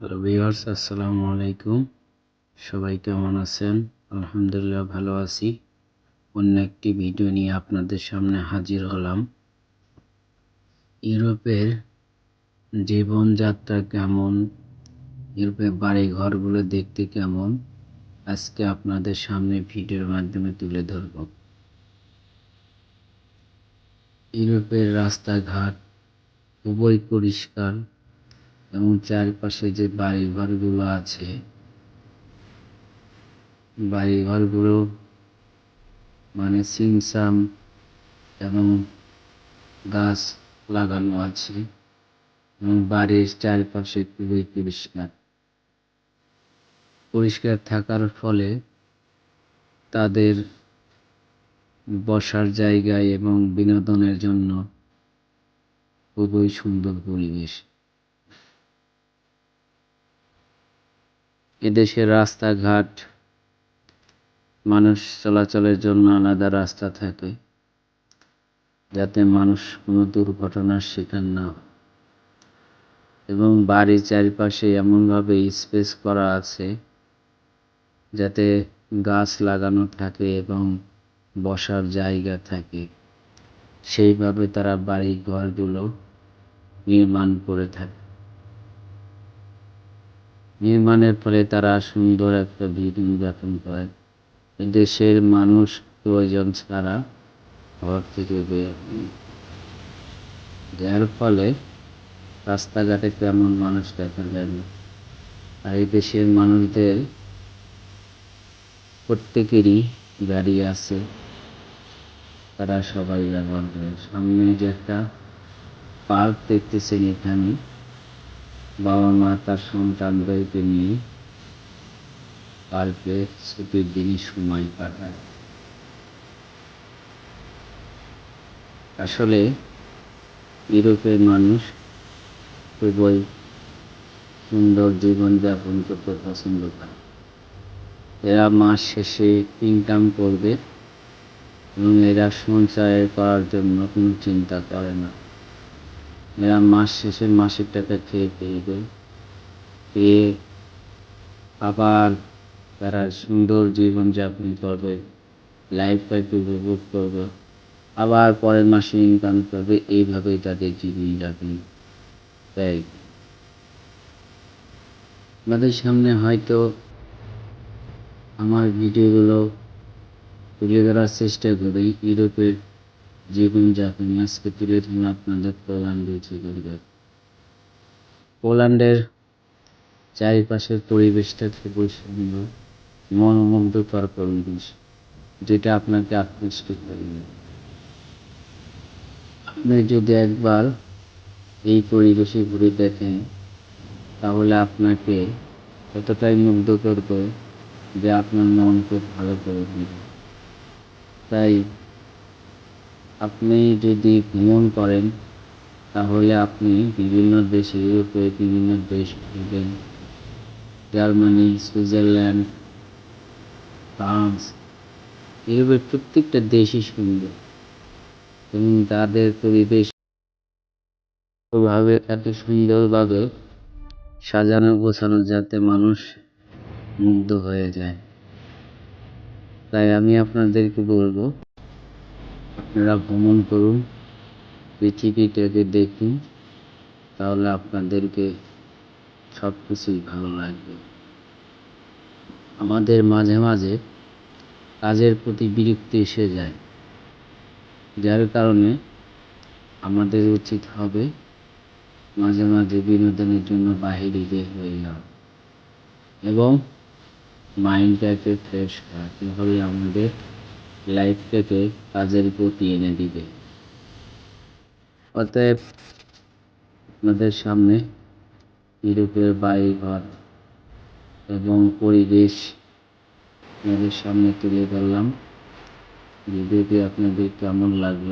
Hello আসসালামু আলাইকুম। সবাই কেমন আছেন? আলহামদুলিল্লাহ ভালো আছি। অন্য একটি ভিডিও নিয়ে আপনাদের সামনে হাজির হলাম। ইউরোপের জীবনযাত্রা কেমন? ইউরোপের বাড়ি ঘরগুলো দেখতে কেমন? আজকে আপনাদের সামনে ভিডিওর মাধ্যমে তুলে ধরব। ইউরোপের রাস্তাঘাট খুবই পরিষ্কার। এবং চারপাশে যে বাড়ি ঘরগুলো আছে বাড়ি ঘরগুলো মানে সিমসাম এবং গাছ লাগানো আছে এবং বাড়ির চারপাশে খুবই পরিষ্কার পরিষ্কার থাকার ফলে তাদের বসার জায়গায় এবং বিনোদনের জন্য খুবই সুন্দর পরিবেশ। এদেশের রাস্তাঘাট, মানুষ চলাচলের জন্য আলাদা রাস্তা থাকে, যাতে মানুষ কোনো দুর্ঘটনার শিকার না হয়। এবং বাড়ির চারিপাশে এমনভাবে স্পেস করা আছে, যাতে গাছ লাগানো থাকে এবং বসার জায়গা থাকে। সেইভাবে তারা বাড়ি ঘরগুলো নির্মাণ করে থাকে। নির্মাণের ফলে তারা সুন্দর একটা জীবন যাপন করে। দেশের মানুষ প্রয়োজন ছাড়া ঘর থেকে বের যার ফলে রাস্তাঘাটে তেমন মানুষ দেখা যায় না। আর এই দেশের মানুষদের প্রত্যেকেরই গাড়ি আছে। তারা সবাই ব্যবহার করে। সামনে যে একটা পার্ক দেখতেছেন এখানে। বাবা মা তার সন্তানদেরকে নিয়ে পার্কে ছুটির দিনই সময় কাটায়। আসলে ইউরোপের মানুষ খুবই সুন্দর জীবনযাপন করতে পছন্দ করে। এরা মাস শেষে ইনকাম করবে এবং এরা সঞ্চয় করার জন্য কোনো চিন্তা করে না। এরা মাস শেষে মাসের টাকা খেয়ে পেয়ে পেয়ে আবার তারা সুন্দর জীবনযাপন করবে লাইফ লাইফটাকে উপভোগ করবে আবার পরের মাসে ইনকাম করবে এইভাবেই তাদের জীবনযাপন দেয় আমাদের সামনে হয়তো আমার ভিডিওগুলো তুলে ধরার চেষ্টা করি ইউরোপের জীবনযাপন আজকে তুলে ধরুন আপনাদের পোল্যান্ডের জীবনযাপন পোল্যান্ডের চারিপাশের পরিবেশটা খুবই সুন্দর মনোমুগ্ধকর পরিবেশ, যেটা আপনাকে আকৃষ্ট করবে। আপনি যদি একবার এই পরিবেশে ঘুরে দেখেন, তাহলে আপনাকে এতটাই মুগ্ধ করবে যে আপনার মনকে ভালো করে দিবে তাই আপনি যদি ভ্রমণ করেন, তাহলে আপনি বিভিন্ন দেশে ইউরোপে বিভিন্ন দেশ ঘুরবেন। জার্মানি, সুইজারল্যান্ড, ফ্রান্স ইউরোপের প্রত্যেকটা দেশই সুন্দর। এবং তাদের পরিবেশ ভাবে এত সুন্দরভাবে সাজানো, গোছানো যাতে মানুষ মুগ্ধ হয়ে যায়। তাই আমি আপনাদেরকে বলব আপনারা ভ্রমণ করুন, পৃথিবীটাকে দেখুন, তাহলে আপনাদেরকে সব কিছুই ভালো লাগবে। আমাদের মাঝে মাঝে কাজের প্রতি বিরক্তি এসে যায়, যার কারণে আমাদের উচিত হবে মাঝে মাঝে বিনোদনের জন্য বাহিরে বের হয়ে যাওয়া এবং মাইন্ডটাকে ফ্রেশ করা। কীভাবে আমাদের লাইফটাকে কাজের প্রতি এনে দিবে। অতএব আপনাদের সামনে ইউরোপের বাড়িঘর এবং পরিবেশ আপনাদের সামনে তুলে ধরলাম। ভিডিওটি আপনাদের কেমন লাগল?